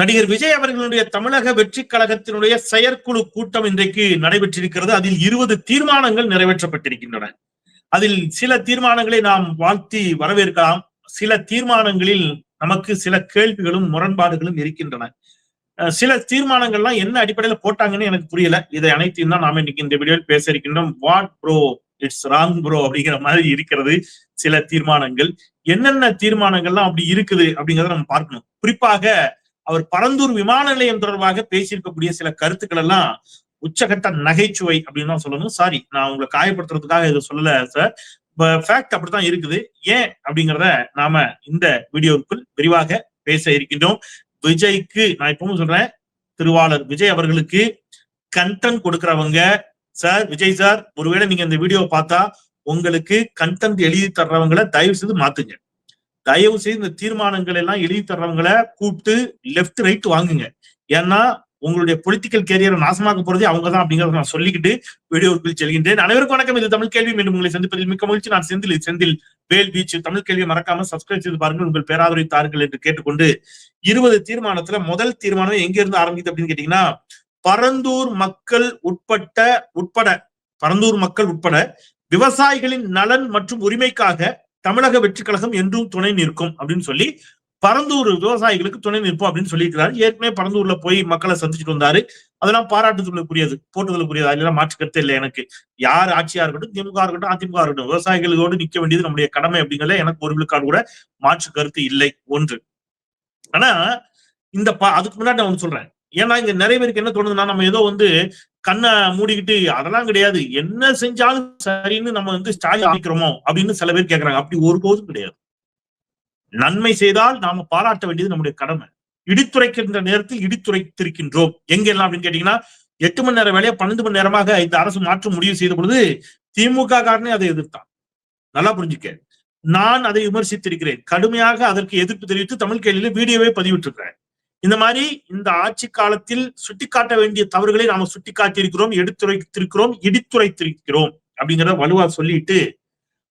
நடிகர் விஜய் அவர்களுடைய தமிழக வெற்றி கழகத்தினுடைய செயற்குழு கூட்டம் இன்றைக்கு நடைபெற்றிருக்கிறது. அதில் இருபது தீர்மானங்கள் நிறைவேற்றப்பட்டிருக்கின்றன. அதில் சில தீர்மானங்களை நாம் வாழ்த்தி வரவேற்கலாம். சில தீர்மானங்களில் நமக்கு சில கேள்விகளும் முரண்பாடுகளும் இருக்கின்றன. சில தீர்மானங்கள்லாம் என்ன அடிப்படையில போட்டாங்கன்னு எனக்கு புரியல. இதை அனைத்தையும் தான் நாம இன்னைக்கு இந்த வீடியோவில் பேச இருக்கின்றோம் what bro it's wrong bro அப்படிங்கிற மாதிரி இருக்கிறது சில தீர்மானங்கள். என்னென்ன தீர்மானங்கள்லாம் அப்படி இருக்குது அப்படிங்கறத நம்ம பார்க்கணும். குறிப்பாக அவர் பரந்தூர் விமான நிலையம் தொடர்பாக பேசியிருக்கக்கூடிய சில கருத்துக்கள் எல்லாம் உச்சகட்ட நகைச்சுவை அப்படின்னு தான் சொல்லணும். சாரி நான் உங்களை காயப்படுத்துறதுக்காக இதை சொல்லல சார் ஃபேக்ட் அப்படித்தான் இருக்குது. ஏன் அப்படிங்கிறத நாம இந்த வீடியோவுக்குள் விரிவாக பேச இருக்கின்றோம். விஜய்க்கு நான் இப்பவும் சொல்றேன் திருவாளர் விஜய் அவர்களுக்கு கண்டென்ட் கொடுக்கறவங்க சார் விஜய் சார் ஒருவேளை நீங்க இந்த வீடியோ பார்த்தா உங்களுக்கு கண்டென்ட் எழுதி தர்றவங்களை தயவு செய்து மாத்துங்க. தயவு செய்து இந்த தீர்மானங்கள் எல்லாம் எழுதி தர்றவங்களை கூப்பிட்டு லெப்ட் ரைட் வாங்குங்க. ஏன்னா உங்களுடைய பொலிட்டிக்கல் கேரியரை நாசமாக்க போறதே அவங்க தான் அப்படிங்கறத நான் சொல்லிக்கிட்டு வீடியோவுக்குள் செல்கின்றேன். அனைவருக்கும் வணக்கம். இது தமிழ் கேள்வி. மீண்டும் உங்களை சந்திப்பதில் மிக்க மகிழ்ச்சி. நான் செந்தில். செந்தில் வேல் பீச். தமிழ் கேள்வியை மறக்காம சப்ஸ்கிரைப் செய்து பாருங்கள். உங்கள் பேராதரவை தாருங்கள் என்று கேட்டுக்கொண்டு இருபது தீர்மானத்துல முதல் தீர்மானம் எங்க இருந்து ஆரம்பிக்குது அப்படின்னு கேட்டீங்கன்னா பரந்தூர் மக்கள் உட்பட்ட உட்பட பரந்தூர் மக்கள் உட்பட விவசாயிகளின் நலன் மற்றும் உரிமைக்காக தமிழக வெற்றி கழகம் என்றும் துணை நிற்கும் அப்படின்னு சொல்லி பரந்தூர் விவசாயிகளுக்கு துணை நிற்போம் அப்படின்னு சொல்லியிருக்கிறாரு. ஏற்கனவே பரந்தூர்ல போய் மக்களை சந்திச்சுட்டு வந்தாரு. அதெல்லாம் பாராட்டுதலுக்குரியது போட்டுதலுக்குரியது? அதெல்லாம் மாற்று கருத்து இல்லை எனக்கு. யார் ஆட்சியா இருக்கட்டும் திமுக இருக்கட்டும் அதிமுக இருக்கட்டும் விவசாயிகளோடு நிக்க வேண்டியது நம்முடைய கடமை அப்படிங்கறத எனக்கு ஒரு விழுக்காடு கூட மாற்று கருத்து இல்லை. ஒன்று. ஆனா இந்த அதுக்கு முன்னாடி நான் வந்து சொல்றேன். ஏன்னா இங்க நிறைய பேருக்கு என்ன தோணுதுன்னா நம்ம ஏதோ வந்து கண்ணை மூடிக்கிட்டு அதெல்லாம் கிடையாது. என்ன செஞ்சாலும் சரின்னு நம்ம வந்து ஸ்டாலின் ஆகிக்கிறோமோ அப்படின்னு சில பேர் கேக்குறாங்க. அப்படி ஒருபோதும் கிடையாது. நன்மை செய்தால் நாம பாராட்ட வேண்டியது நம்முடைய கடமை. இடித்துரைக்கின்ற நேரத்தில் இடித்துரைத்திருக்கின்றோம். எங்கெல்லாம் அப்படின்னு கேட்டீங்கன்னா எட்டு மணி நேரம் வேலையை பன்னெண்டு மணி நேரமாக இந்த அரசு மாற்ற முடிவு செய்த பொழுது திமுக காரனே அதை எதிர்த்தான். நல்லா புரிஞ்சுக்க. நான் அதை விமர்சித்திருக்கிறேன். கடுமையாக அதற்கு எதிர்ப்பு தெரிவித்து தமிழ் கேள்வியில வீடியோவே பதிவிட்டிருக்கிறேன். இந்த மாதிரி இந்த ஆட்சி காலத்தில் சுட்டிக்காட்ட வேண்டிய தவறுகளை நாம சுட்டிக்காட்டியிருக்கிறோம் எடுத்துரைத்திருக்கிறோம் இடித்துரைத்திருக்கிறோம் அப்படிங்கிறத வலுவா சொல்லிட்டு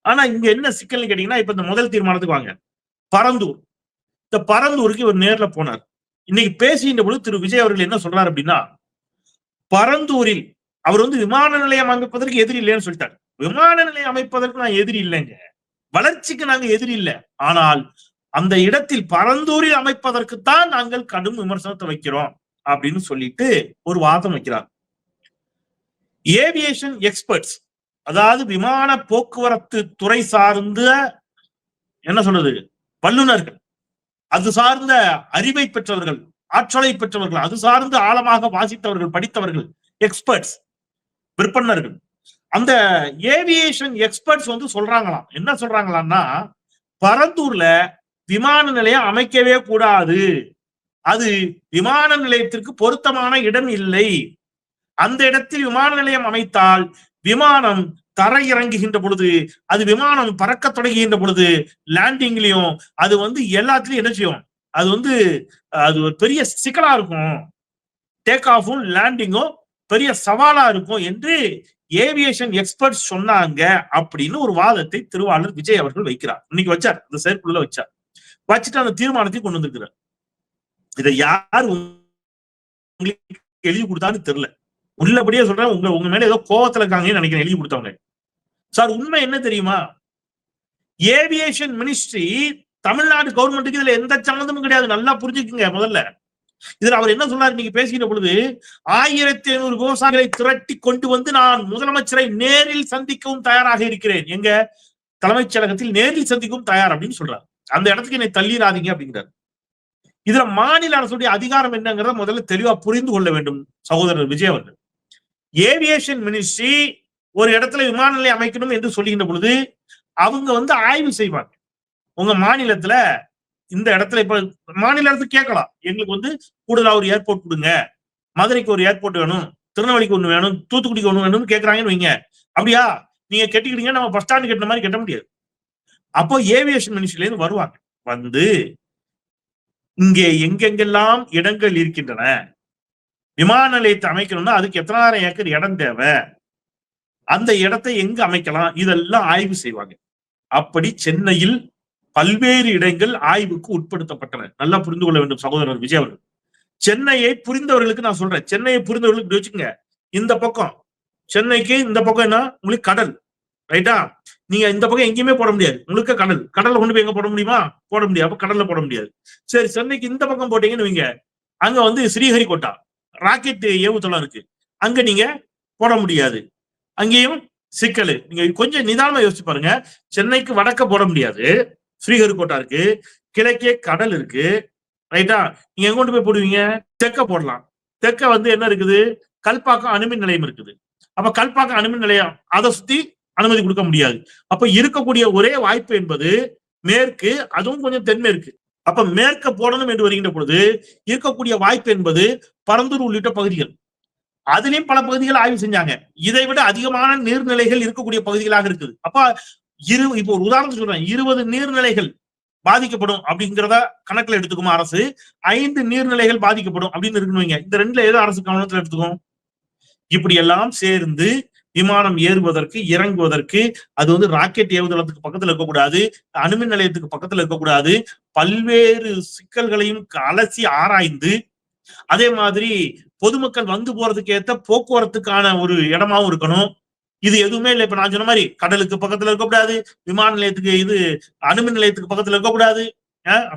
ஆனா இங்க என்ன சிக்கல்னு கேட்டீங்கன்னா இப்ப இந்த முதல் தீர்மானத்துக்கு வாங்க. பரந்தூர். இந்த பரந்தூருக்கு இவர் நேர்ல போனார். இன்னைக்கு பேசுகின்ற பொழுது திரு விஜய் அவர்கள் என்ன சொல்றாரு அப்படின்னா பரந்தூரில் அவர் வந்து விமான நிலையம் அமைப்பதற்கு எதிரி இல்லைன்னு சொல்லிட்டார். விமான நிலையம் அமைப்பதற்கு நான் எதிரி இல்லைங்க. வளர்ச்சிக்கு நாங்க எதிரி இல்லை. ஆனால் அந்த இடத்தில் பரந்தூரில் அமைப்பதற்குத்தான் நாங்கள் கடும் விமர்சனத்தை வைக்கிறோம் அப்படின்னு சொல்லிட்டு ஒரு வாதம் வைக்கிறார். ஏவியேஷன் எக்ஸ்பர்ட்ஸ் அதாவது விமான போக்குவரத்து துறை சார்ந்த என்ன சொல்றது வல்லுநர்கள் அது சார்ந்த அறிவை பெற்றவர்கள் ஆற்றலை பெற்றவர்கள் அது சார்ந்து ஆழமாக வாசித்தவர்கள் படித்தவர்கள் எக்ஸ்பர்ட்ஸ் விற்பனர்கள். அந்த ஏவியேஷன் எக்ஸ்பர்ட்ஸ் வந்து சொல்றாங்களாம். என்ன சொல்றாங்களான்னா பரந்தூர்ல விமான நிலையம் அமைக்கவே கூடாது. அது விமான நிலையத்திற்கு பொருத்தமான இடம் இல்லை. அந்த இடத்தில் விமான நிலையம் அமைத்தால் விமானம் தரை இறங்குகின்ற பொழுது அது விமானம் பறக்க தொடங்குகின்ற பொழுது லேண்டிங்லயும் அது வந்து எல்லாத்துலயும் என்ன செய்யும்? அது வந்து அது ஒரு பெரிய சிக்கலா இருக்கும். டேக் ஆஃபும் லேண்டிங்கும் பெரிய சவாலா இருக்கும் என்று ஏவியேஷன் எக்ஸ்பர்ட் சொன்னாங்க அப்படின்னு ஒரு வாதத்தை திருவாளர் விஜய் அவர்கள் வைக்கிறார். இன்னைக்கு வச்சார் அந்த செயற்குள்ள வச்சார். வச்சுட்டு அந்த தீர்மானத்தை கொண்டு வந்திருக்கிறார். இதை யார் உங்களுக்கு எழுதி கொடுத்தான்னு தெரியல. உள்ளபடியே சொல்றேன் உங்க உங்க மேல ஏதோ கோவத்துல இருக்காங்கன்னு நினைக்கிறேன் எழுதி கொடுத்தவங்க. சார் உண்மை என்ன தெரியுமா? ஏவியேஷன் மினிஸ்ட்ரி தமிழ்நாடு கவர்மெண்ட்டுக்கு இதுல எந்த சம்மந்தமும் கிடையாது. நல்லா புரிஞ்சுக்குங்க முதல்ல. இதுல அவர் என்ன சொன்னார்? நீங்க பேசுகிற பொழுது ஆயிரத்தி ஐநூறு விவசாயிகளை திரட்டி கொண்டு வந்து நான் முதலமைச்சரை நேரில் சந்திக்கவும் தயாராக இருக்கிறேன். எங்க? தலைமைச் செயலகத்தில் நேரில் சந்திக்கவும் தயார் அப்படின்னு சொல்றாரு. அந்த இடத்துக்கு என்னை தள்ளிடாதீங்க அப்படிங்கிறார். இதுல மாநில அரசுடைய அதிகாரம் என்னங்கிறத முதல்ல தெளிவா புரிந்து கொள்ள வேண்டும் சகோதரர் விஜய் அவர்கள். ஏவியேஷன் மினிஸ்ட்ரி ஒரு இடத்துல விமான நிலையம் அமைக்கணும் என்று சொல்லுகின்ற பொழுது அவங்க வந்து ஆய்வு செய்வாங்க. உங்க மாநிலத்துல இந்த இடத்துல இப்ப மாநில அரசு கேட்கலாம். எங்களுக்கு வந்து கூடுதலா ஒரு ஏர்போர்ட் கொடுங்க. மதுரைக்கு ஒரு ஏர்போர்ட் வேணும் திருநெல்வேலிக்கு ஒண்ணு வேணும் தூத்துக்குடிக்கு ஒண்ணு வேணும்னு கேட்கறாங்கன்னு வைங்க. அப்படியா? நீங்க கெட்டிக்கிட்டீங்க நம்ம பஸ் ஸ்டாண்ட் கட்டின மாதிரி கட்ட முடியாது. அப்போ ஏவியேஷன் மினிஸ்ட்ரிலேருந்து வருவாங்க. வந்து இங்கே எங்கெங்கெல்லாம் இடங்கள் இருக்கின்றன விமான நிலையத்தை அமைக்கணும்னா அதுக்கு எத்தனாயிரம் ஏக்கர் இடம் தேவை? அந்த இடத்தை எங்க அமைக்கலாம்? இதெல்லாம் ஆய்வு செய்வாங்க. அப்படி சென்னையில் பல்வேறு இடங்கள் ஆய்வுக்கு உட்படுத்தப்பட்டன. நல்லா புரிந்து கொள்ள வேண்டும் சகோதரர் விஜய் அவர்கள். சென்னையை புரிந்தவர்களுக்கு நான் சொல்றேன். சென்னையை புரிந்தவர்களுக்கு வச்சுக்கோங்க இந்த பக்கம். சென்னைக்கு இந்த பக்கம் என்ன? உங்களுக்கு கடல். ரைட்டா? நீங்க இந்த பக்கம் எங்கேயுமே போட முடியாது. முழுக்க கடல். கடல்ல கொண்டு போய் எங்க போட முடியுமா? போட முடியாது. அப்ப கடல்ல போட முடியாது. சரி சென்னைக்கு இந்த பக்கம் போட்டீங்கன்னு வைங்க. அங்க வந்து ஸ்ரீஹரிகோட்டா. ராக்கெட் ஏவுதளம் இருக்கு. அங்க நீங்க போட முடியாது. அங்கேயும் சிக்கல். நீங்க கொஞ்சம் நிதானமா யோசிச்சு பாருங்க. சென்னைக்கு வடக்க போட முடியாது. ஸ்ரீஹரிகோட்டா இருக்கு. கிழக்கே கடல் இருக்கு. ரைட்டா? நீங்க எங்க கொண்டு போய் போடுவீங்க? தெக்க போடலாம். தெக்க வந்து என்ன இருக்குது? கல்பாக்கம் அணுமின் நிலையம் இருக்குது. அப்ப கல்பாக்கம் அணுமின் நிலையம் அதை சுத்தி அனுமதி கொடுக்க முடியாது. அப்ப இருக்கக்கூடிய ஒரே வாய்ப்பு என்பது மேற்கு அதுவும் கொஞ்சம் தென்மேற்கு. அப்ப மேற்க போடணும் என்று வருகின்ற பொழுது இருக்கக்கூடிய வாய்ப்பு என்பது பரந்தூர் உள்ளிட்ட பகுதிகள். அதுலயும் பல பகுதிகள் ஆய்வு செஞ்சாங்க. இதை விட அதிகமான நீர்நிலைகள் இருக்கக்கூடிய பகுதிகளாக இருக்குது. அப்ப இரு இப்போ ஒரு உதாரணத்துக்கு சொல்றேன். இருபது நீர்நிலைகள் பாதிக்கப்படும் அப்படிங்கிறத கணக்குல எடுத்துக்குமா அரசு? ஐந்து நீர்நிலைகள் பாதிக்கப்படும் அப்படின்னு இருக்கணும் வைங்க. இந்த ரெண்டுல ஏதோ அரசு கவனத்துல எடுத்துக்கும்? இப்படி எல்லாம் சேர்ந்து விமானம் ஏறுவதற்கு இறங்குவதற்கு அது வந்து ராக்கெட் ஏவுதளத்துக்கு பக்கத்துல இருக்கக்கூடாது அணுமின் நிலையத்துக்கு பக்கத்துல இருக்கக்கூடாது பல்வேறு சிக்கல்களையும் அலசி ஆராய்ந்து அதே மாதிரி பொதுமக்கள் வந்து போறதுக்கு ஏத்த போக்குவரத்துக்கான ஒரு இடமாவும் இருக்கணும். இது எதுவுமே இல்லை. இப்ப நான் சொன்ன மாதிரி கடலுக்கு பக்கத்துல இருக்கக்கூடாது விமான நிலையத்துக்கு இது அணுமின் நிலையத்துக்கு பக்கத்துல இருக்கக்கூடாது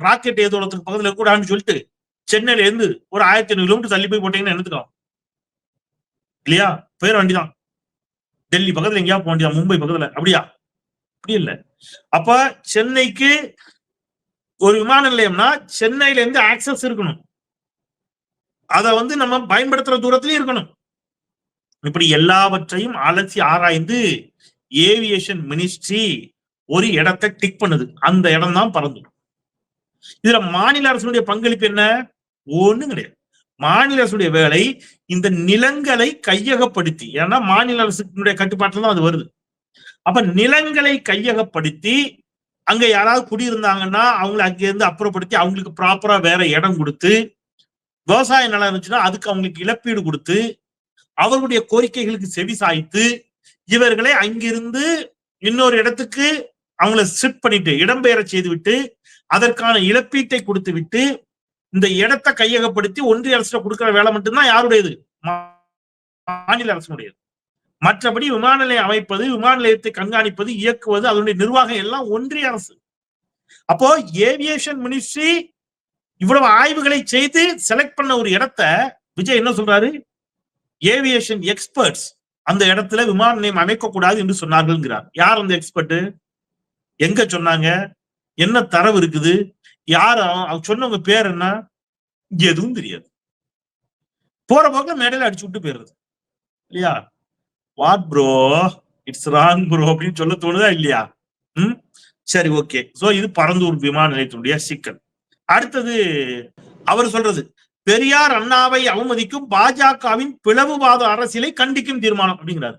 ராக்கெட் ஏதோளத்துக்கு பக்கத்துல இருக்கக்கூடாதுன்னு சொல்லிட்டு சென்னையில இருந்து ஒரு ஆயிரத்தி ஐநூறு கிலோமீட்டர் தள்ளி போய் போட்டீங்கன்னா எடுத்துக்கலாம் இல்லையா? போயிட வேண்டிதான். டெல்லி பக்கத்துல எங்கேயாவது போக வேண்டியதா? மும்பை பக்கத்துல. அப்படியா? அப்படி இல்ல. அப்ப சென்னைக்கு ஒரு விமான நிலையம்னா சென்னையில இருந்து ஆக்சஸ் இருக்கணும். அத வந்து நம்ம பயன்படுத்துற தூரத்திலயும் இருக்கணும். இப்படி எல்லாவற்றையும் அலசி ஆராய்ந்து ஏவியேஷன் மினிஸ்ட்ரி ஒரு இடத்தை டிக் பண்ணுது. அந்த இடம் தான் பறந்து இதுல மாநில அரசுடைய பங்களிப்பு என்ன? ஒண்ணும் கிடையாது. மாநில அரசுடைய வேலை இந்த நிலங்களை கையகப்படுத்தி. ஏன்னா மாநில அரசுடைய கட்டுப்பாட்டில் தான் அது வருது. அப்ப நிலங்களை கையகப்படுத்தி அங்க யாராவது குடியிருந்தாங்கன்னா அவங்களை அங்கிருந்து அப்புறப்படுத்தி அவங்களுக்கு ப்ராப்பரா வேற இடம் கொடுத்து விவசாய நிலம் இருந்துச்சுன்னா அதுக்கு அவங்களுக்கு இழப்பீடு கொடுத்து அவர்களுடைய கோரிக்கைகளுக்கு செவி சாய்த்து இவர்களை அங்கிருந்து இன்னொரு இடத்துக்கு அவங்கள ஷிஃப்ட் பண்ணிட்டு இடம்பெயர செய்து விட்டு அதற்கான இழப்பீட்டை கொடுத்து விட்டு இந்த இடத்தை கையகப்படுத்தி ஒன்றிய அரசு கொடுக்கிற வேலை மட்டும்தான் யாருடையது? மாநில அரசுடையது மற்றபடி விமான நிலையம் அமைப்பது விமான நிலையத்தை கண்காணிப்பது இயக்குவது அதனுடைய நிர்வாகம் எல்லாம் ஒன்றிய அரசு. அப்போ ஏவியேஷன் மினிஸ்ட்ரி இவ்வளவு ஆய்வுகளை செய்து செலக்ட் பண்ண ஒரு இடத்த விஜய் என்ன சொல்றாரு? ஏவியேஷன் எக்ஸ்பர்ட்ஸ் அந்த இடத்துல விமான நிலையம் அமைக்க கூடாது என்று சொன்னார்கள்ங்கிறார். யார் அந்த எக்ஸ்பர்ட் எங்க சொன்னாங்க? என்ன தரவு இருக்குது? யாரும் அவர் சொன்னவங்க பேர் என்ன? எதுவும் தெரியாது. போற போக்க மேடையில அடிச்சு விட்டு போயிடுறது. இல்லையா? What bro it's wrong bro அப்படின்னு சொல்ல தோணுதா இல்லையா? ம்? சரி ஓகே சோ இது பரந்தூர் விமான நிலையத்தினுடைய சிக்கல். அடுத்தது அவர் சொல்றது பெரியார் அண்ணாவை அவமதிக்கும் பாஜகவின் பிளவுவாத அரசியலை கண்டிக்கும் தீர்மானம் அப்படிங்கிறாரு.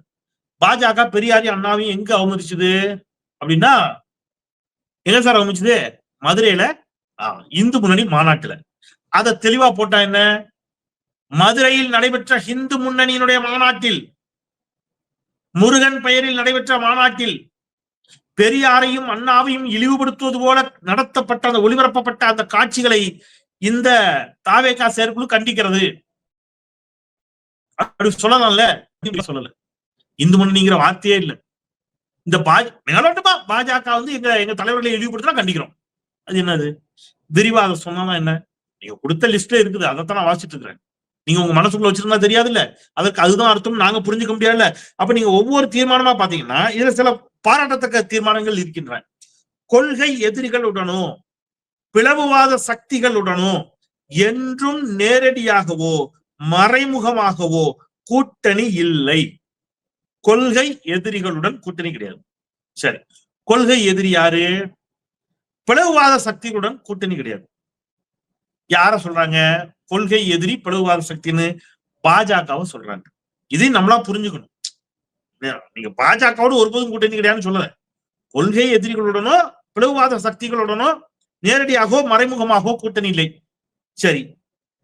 பாஜக பெரியாரையும் அண்ணாவையும் எங்க அவமதிச்சது? அப்படின்னா எங்க சார் அவமதிச்சது? மதுரையில இந்து முன்னணி மாநாட்டுல. அதை தெளிவா போட்டா என்ன? மதுரையில் நடைபெற்ற இந்து முன்னணியினுடைய மாநாட்டில் முருகன் பெயரில் நடைபெற்ற மாநாட்டில் பெரியாரையும் அண்ணாவையும் இழிவுபடுத்துவது போல நடத்தப்பட்ட அந்த ஒளிபரப்பப்பட்ட அந்த காட்சிகளை இந்த தாவேகா செயற்குழு கண்டிக்கிறது. அப்படி சொல்லலாம்ல? சொல்லல. இந்து முன்னணிங்கிற வார்த்தையே இல்ல. இந்த பாஜ மேலோட்டமா பாஜக வந்து எங்க எங்க தலைவர்களை இழிவுபடுத்தினா கண்டிக்கிறோம். அது என்னது? விரிவாக சொன்னா என்ன? நீங்க கொடுத்த லிஸ்ட்ல இருக்குது. அதைத்தான் நான் வாசிட்டு இருக்கிறேன். நீங்க உங்க மனசுக்குள்ள வச்சிருந்தா தெரியாது இல்ல அதற்கு அதுதான் அர்த்தம் நாங்க புரிஞ்சுக்க முடியாதுல்ல? அப்ப நீங்க ஒவ்வொரு தீர்மானமா பாத்தீங்கன்னா இதுல சில பாராட்டத்தக்க தீர்மானங்கள் இருக்கின்றன. கொள்கை எதிரிகளுடனோ பிளவுவாத சக்திகளுடனோ என்றும் நேரடியாகவோ மறைமுகமாகவோ கூட்டணி இல்லை. கொள்கை எதிரிகளுடன் கூட்டணி கிடையாது. சரி. கொள்கை எதிரி யாரு? பிளவுவாத சக்திகளுடன் கூட்டணி கிடையாது. யார சொல்றாங்க? கொள்கை எதிரி பிளவுவாத சக்தின்னு பாஜகவை சொல்றாங்க. இதையும் நம்மளா புரிஞ்சுக்கணும். நீங்க பாஜகவோட ஒருபோதும் கூட்டணி கிடையாதுன்னு சொல்லல. கொள்கை எதிரிகளுடனோ பிளவுவாத சக்திகளுடனோ நேரடியாகவோ மறைமுகமாகவோ கூட்டணி இல்லை. சரி.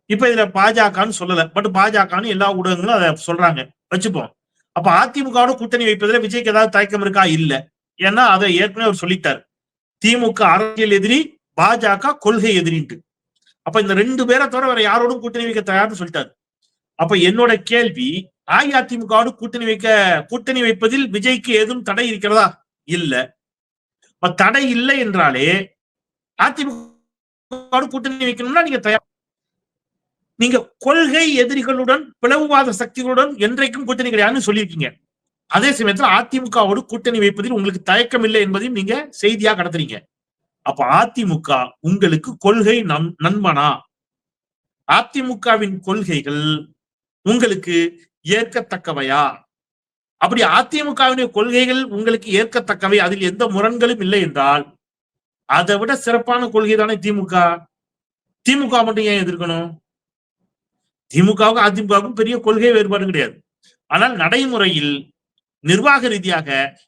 இப்ப இதுல பாஜகன்னு சொல்லல. பட் பாஜகன்னு எல்லா ஊடகங்களும் அதை சொல்றாங்க. வச்சுப்போம். அப்ப அதிமுகவோட கூட்டணி வைப்பதுல விஜய்க்கு ஏதாவது தயக்கம் இருக்கா? இல்ல. ஏன்னா அதை ஏற்கனவே அவர் சொல்லிட்டாரு. திமுக அரசியல் எதிரி பாஜக கொள்கை எதிரின்ட்டு. அப்ப இந்த ரெண்டு பேரை தவிர வேற யாரோடும் கூட்டணி வைக்க தயார்னு சொல்லிட்டாரு. அப்ப என்னோட கேள்வி அஇஅதிமுகவோடு கூட்டணி வைக்க கூட்டணி வைப்பதில் விஜய்க்கு ஏதும் தடை இருக்கிறதா? இல்ல. தடை இல்லை என்றாலே அதிமுக கூட்டணி வைக்கணும்னா நீங்க தயார் நீங்க கொள்கை எதிரிகளுடன் பிளவுவாத சக்திகளுடன் என்றைக்கும் கூட்டணி கிடையாதுன்னு சொல்லியிருக்கீங்க. அதே சமயத்துல அதிமுகவோடு கூட்டணி வைப்பதில் உங்களுக்கு தயக்கம் இல்லை என்பதையும் நீங்க செய்தியா கடத்துறீங்க. அப்ப அதிமுக உங்களுக்கு கொள்கை நம் நண்பனா? அதிமுகவின் கொள்கைகள் உங்களுக்கு ஏற்கத்தக்கவையா? அப்படி அதிமுகவினுடைய கொள்கைகள் உங்களுக்கு ஏற்கத்தக்கவை அதில் எந்த முரண்களும் இல்லை என்றால் அதை விட சிறப்பான கொள்கை தானே திமுக? திமுக மட்டும் ஏன் எதிர்க்கணும்? திமுகவுக்கும் அதிமுகவுக்கும் பெரிய கொள்கை வேறுபாடு கிடையாது. ஆனால் நடைமுறையில் நிர்வாக ரீதியாக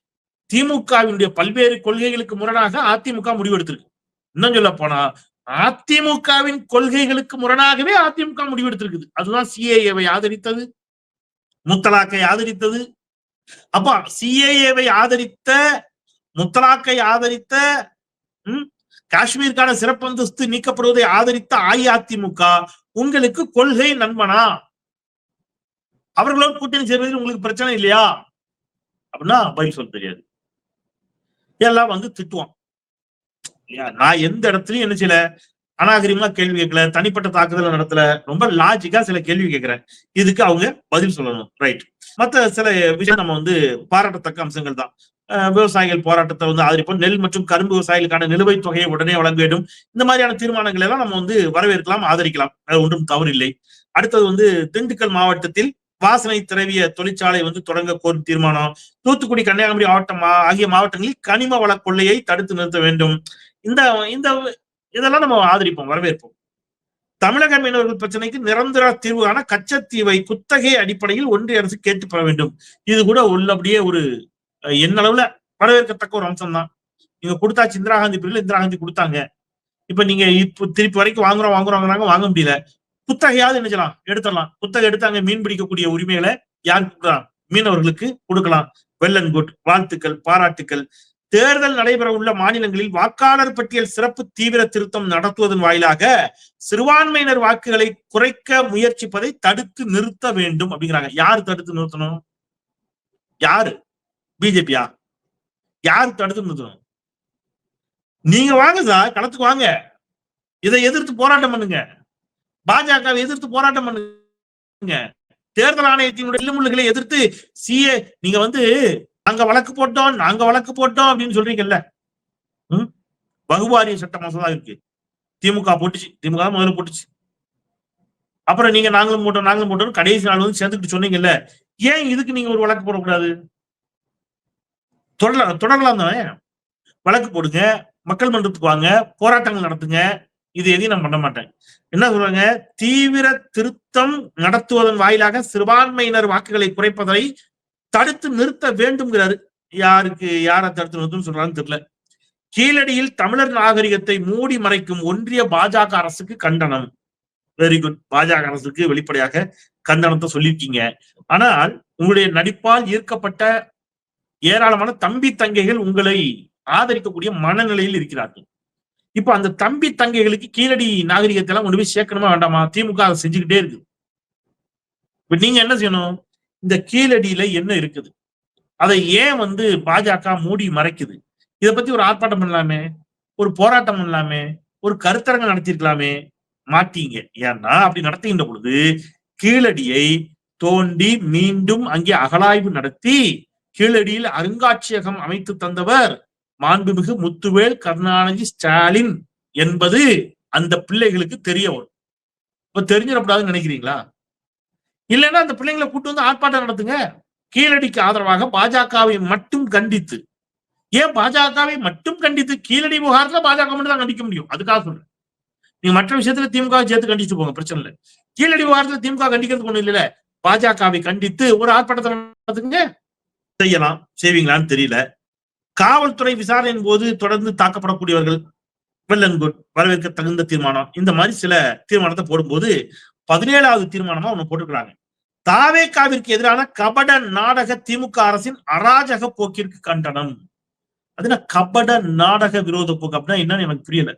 திமுகவினுடைய பல்வேறு கொள்கைகளுக்கு முரணாக அதிமுக முடிவெடுத்திருக்கு. இன்னும் சொல்ல போனா அதிமுகவின் கொள்கைகளுக்கு முரணாகவே அதிமுக முடிவெடுத்திருக்குது. அதுதான் சிஏஏவை ஆதரித்தது. முத்தலாக்கை ஆதரித்தது. அப்ப சிஏஏவை ஆதரித்த முத்தலாக்கை ஆதரித்த உம் காஷ்மீருக்கான சிறப்பு அந்தஸ்து நீக்கப்படுவதை ஆதரித்த அஇஅதிமுக உங்களுக்கு கொள்கை நண்பனா? அவர்களோடு கூட்டணி சேர்வதில் உங்களுக்கு பிரச்சனை இல்லையா? அப்படின்னா பதில் சொல்ல தெரியாது. எல்லாம் வந்து திட்டுவான். நான் எந்த இடத்துலயும் என்ன செய்யல? அநாகரிகமா கேள்வி கேட்கல. தனிப்பட்ட தாக்குதல் நடத்தல. ரொம்ப லாஜிக்கா சில கேள்வி கேட்கிறேன். இதுக்கு அவங்க பதில் சொல்லணும். ரைட் மத்த சில விஷயம் நம்ம வந்து பாராட்டத்தக்க அம்சங்கள் தான். விவசாயிகள் போராட்டத்தை வந்து ஆதரிப்போம். நெல் மற்றும் கரும்பு விவசாயிகளுக்கான நிலுவைத் தொகையை உடனே வழங்க வேண்டும். இந்த மாதிரியான தீர்மானங்களை எல்லாம் நம்ம வந்து வரவேற்கலாம் ஆதரிக்கலாம். அது ஒன்றும் தவறில்லை. அடுத்தது வந்து திண்டுக்கல் மாவட்டத்தில் வாசனை திரவிய தொழிற்சாலை வந்து தொடங்க கோரும் தீர்மானம். தூத்துக்குடி கன்னியாகுமரி மாவட்டம் ஆகிய மாவட்டங்களில் கனிம வள கொள்ளையை தடுத்து நிறுத்த வேண்டும். இந்த இந்த இதெல்லாம் நம்ம ஆதரிப்போம் வரவேற்போம். தமிழக மீனவர்கள் பிரச்சனைக்கு நிரந்தர தீர்வுகான கச்சத்தீவை குத்தகை அடிப்படையில் ஒன்றிய அரசு கேட்டு பெற வேண்டும். இது கூட உள்ளபடியே ஒரு என்னளவுல வரவேற்கத்தக்க ஒரு அம்சம் தான் நீங்க கொடுத்தாச்சு இந்திரா காந்தி பிரிவில் இந்திரா காந்தி கொடுத்தாங்க. இப்ப நீங்க இப்போ திருப்பி வரைக்கும் வாங்குறோம் வாங்குறோம் வாங்க முடியல. குத்தகையாவது என்ன செய்யலாம்? எடுத்துடலாம். குத்தகை எடுத்து அங்க மீன் பிடிக்கக்கூடிய உரிமைகளை யார் கொடுக்கலாம்? மீனவர்களுக்கு கொடுக்கலாம். வெல் அண்ட் குட் வாழ்த்துக்கள் பாராட்டுக்கள். தேர்தல் நடைபெற உள்ள மாநிலங்களில் வாக்காளர் பட்டியல் சிறப்பு தீவிர திருத்தம் நடத்துவதன் வாயிலாக சிறுபான்மையினர் வாக்குகளை குறைக்க முயற்சிப்பதை தடுத்து நிறுத்த வேண்டும் அப்படிங்கிறாங்க. யாரு தடுத்து நிறுத்தணும்? யாரு? பிஜேபியா? யாரு தடுத்து நிறுத்தணும்? நீங்க வாங்க சார் களத்துக்கு வாங்க. இதை எதிர்த்து போராட்டம் பண்ணுங்க. பாஜகவை எதிர்த்து போராட்டம் பண்ணுங்க. தேர்தல் ஆணையத்தினுடைய இல்லமுள்ளுகளை எதிர்த்து சிஏ நீங்க வந்து நாங்க வழக்கு போட்டோம் நாங்க வழக்கு போட்டோம் அப்படின்னு சொல்றீங்கல்ல. ம்? வகுவாரிய சட்ட மசோதா இருக்கு. திமுக போட்டுச்சு. திமுக தான் முதல்ல போட்டுச்சு. அப்புறம் நீங்க நாங்களும் போட்டோம் நாங்களும் போட்டோம் கடைசி நாள் வந்து சேர்ந்துட்டு சொன்னீங்கல்ல. ஏன் இதுக்கு நீங்க ஒரு வழக்கு போடக்கூடாது? தொடரலாம் தொடரலாம் தானே? வழக்கு போடுங்க மக்கள் மன்றத்துக்கு வாங்க போராட்டங்கள் நடத்துங்க. இது எதையும் நான் பண்ண மாட்டேன். என்ன சொல்றாங்க? தீவிர திருத்தம் நடத்துவதன் வாயிலாக சிறுபான்மையினர் வாக்குகளை குறைப்பதை தடுத்து நிறுத்த வேண்டும்ங்கிறாரு. யாருக்கு யாரை தடுத்து நிறுத்தும் சொல்றான்னு தெரியல. கீழடியில் தமிழர் நாகரிகத்தை மூடி மறைக்கும் ஒன்றிய பாஜக அரசுக்கு கண்டனம். வெரி குட் பாஜக அரசுக்கு வெளிப்படையாக கண்டனத்தை சொல்லியிருக்கீங்க. ஆனால் உங்களுடைய நடிப்பால் ஈர்க்கப்பட்ட ஏராளமான தம்பி தங்கைகள் உங்களை ஆதரிக்கக்கூடிய மனநிலையில் இருக்கிறார்கள். இப்ப அந்த தம்பி தங்கைகளுக்கு கீழடி நாகரிகத்தை எல்லாம் கொண்டு போய் சேர்க்கணுமா வேண்டாமா? திமுக அதை செஞ்சுக்கிட்டே இருக்கு. இப்ப நீங்க என்ன செய்யணும்? இந்த கீழடியில என்ன இருக்குது? அதை ஏன் வந்து பாஜக மூடி மறைக்குது? இதை பத்தி ஒரு ஆர்ப்பாட்டம் பண்ணலாமே? ஒரு போராட்டம் பண்ணலாமே? ஒரு கருத்தரங்கம் நடத்திருக்கலாமே மாட்டீங்க. ஏன்னா அப்படி நடத்துகின்ற பொழுது கீழடியை தோண்டி மீண்டும் அங்கே அகலாய்வு நடத்தி கீழடியில் அருங்காட்சியகம் அமைத்து தந்தவர் மாண்புமிகு முத்துவேல் கருணாநிதி ஸ்டாலின் என்பது அந்த பிள்ளைகளுக்கு தெரிய வரும். இப்ப தெரிஞ்சிடக்கூடாதுன்னு நினைக்கிறீங்களா? இல்லைன்னா அந்த பிள்ளைங்களை கூட்டு வந்து ஆர்ப்பாட்டம் நடத்துங்க. கீழடிக்கு ஆதரவாக பாஜகவை மட்டும் கண்டித்து. ஏன் பாஜகவை மட்டும் கண்டித்து? கீழடி விவகாரத்துல பாஜக மட்டும் தான் கண்டிக்க முடியும். அதுக்காக சொல்றேன். நீங்க மற்ற விஷயத்துல திமுக சேர்த்து கண்டிச்சு போங்க பிரச்சனை இல்லை. கீழடி விவகாரத்துல திமுக கண்டிக்கிறதுக்கு ஒண்ணு இல்ல பாஜகவை கண்டித்து ஒரு ஆர்ப்பாட்டத்தை நடத்துங்க. செய்யலாம். செய்வீங்களான்னு தெரியல. காவல்துறை விசாரணையின் போது தொடர்ந்து தாக்கப்படக்கூடியவர்கள் வெல் அண்ட் குட் வரவேற்க தகுந்த தீர்மானம். இந்த மாதிரி சில தீர்மானத்தை போடும்போது பதினேழாவது தீர்மானமா ஒண்ணு போட்டுக்கிறாங்க தாவேக்காவிற்கு எதிரான கபட நாடக திமுக அரசின் அராஜக போக்கிற்கு கண்டனம். அது கபட நாடக விரோத போக்கு அப்படின்னா என்னன்னு எனக்கு புரியல.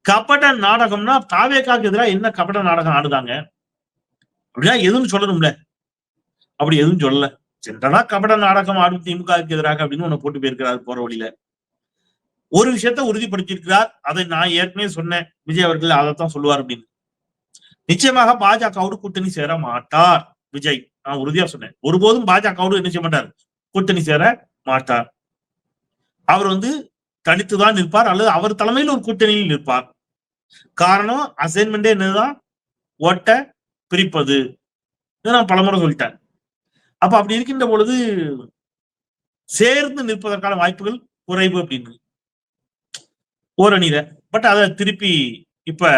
கபட நாடகம்னா தாவேக்காக்கு எதிராக என்ன கபட நாடகம் ஆடுதாங்க? அப்படின்னா எதுவும் சொல்லணும்ல. அப்படி எதுவும் சொல்லல. சென்றனா கபட நாடகம் ஆடும் திமுகவுக்கு எதிராக அப்படின்னு ஒண்ணு போட்டு போயிருக்கிறார் போற வழியில. ஒரு விஷயத்த உறுதிப்படுத்தியிருக்கிறார். அதை நான் ஏற்கனவே சொன்னேன். விஜய் அவர்கள் அதைத்தான் சொல்லுவார் அப்படின்னு. நிச்சயமாக பாஜகவோடு கூட்டணி சேர மாட்டார் விஜய். நான் உறுதியா சொன்னேன். ஒருபோதும் பாஜகவோடு என்ன செய்ய மாட்டார்? கூட்டணி சேர மாட்டார். அவர் வந்து தனித்துதான் நிற்பார் அல்லது அவர் தலைமையில் ஒரு கூட்டணியில் நிற்பார். காரணம் அசைன்மெண்டே என்னதான் ஓட்ட பிரிப்பது. நான் பலமுறை சொல்லிட்டேன். அப்ப அப்படி இருக்கின்ற பொழுது சேர்ந்து நிற்பதற்கான வாய்ப்புகள் குறைவு அப்படின்னு. ஓரணியில பட் அதை திருப்பி இப்ப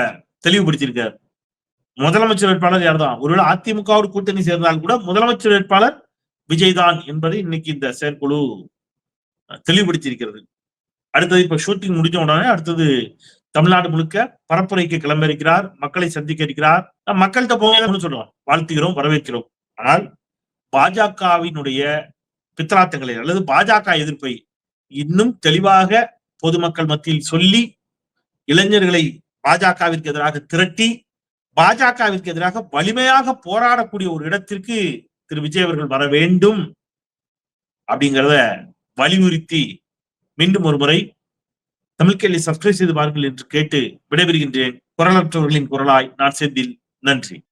தெளிவுபடுத்தியிருக்காரு. முதலமைச்சர் வேட்பாளர் யார்தான்? ஒருவேளை அதிமுகவோட கூட்டணி சேர்ந்தால் கூட முதலமைச்சர் வேட்பாளர் விஜய் தான் என்பதை இன்னைக்கு இந்த செயற்குழு தெளிவுபடுத்தியிருக்கிறது. அடுத்தது இப்ப ஷூட்டிங் முடிஞ்ச உடனே அடுத்தது தமிழ்நாடு முழுக்க பரப்புரைக்கு கிளம்ப இருக்கிறார் மக்களை சந்திக்க இருக்கிறார். மக்கள்கிட்ட போக சொல்லுவோம் வாழ்த்துகிறோம் வரவேற்கிறோம். ஆனால் பாஜகவினுடைய பித்தலாத்தங்களை அல்லது பாஜக எதிர்ப்பை இன்னும் தெளிவாக பொதுமக்கள் மத்தியில் சொல்லி இளைஞர்களை பாஜகவிற்கு எதிராக திரட்டி பாஜகவிற்கு எதிராக வலிமையாக போராடக்கூடிய ஒரு இடத்திற்கு திரு. விஜய் அவர்கள் வர வேண்டும் அப்படிங்கிறத வலியுறுத்தி மீண்டும் ஒரு முறை தமிழ் கேள்வி சப்ஸ்கிரைப் செய்து பாருங்கள் என்று கேட்டு விடைபெறுகின்றேன். குரலற்றவர்களின் குரலாய் நான் செந்தில். நன்றி.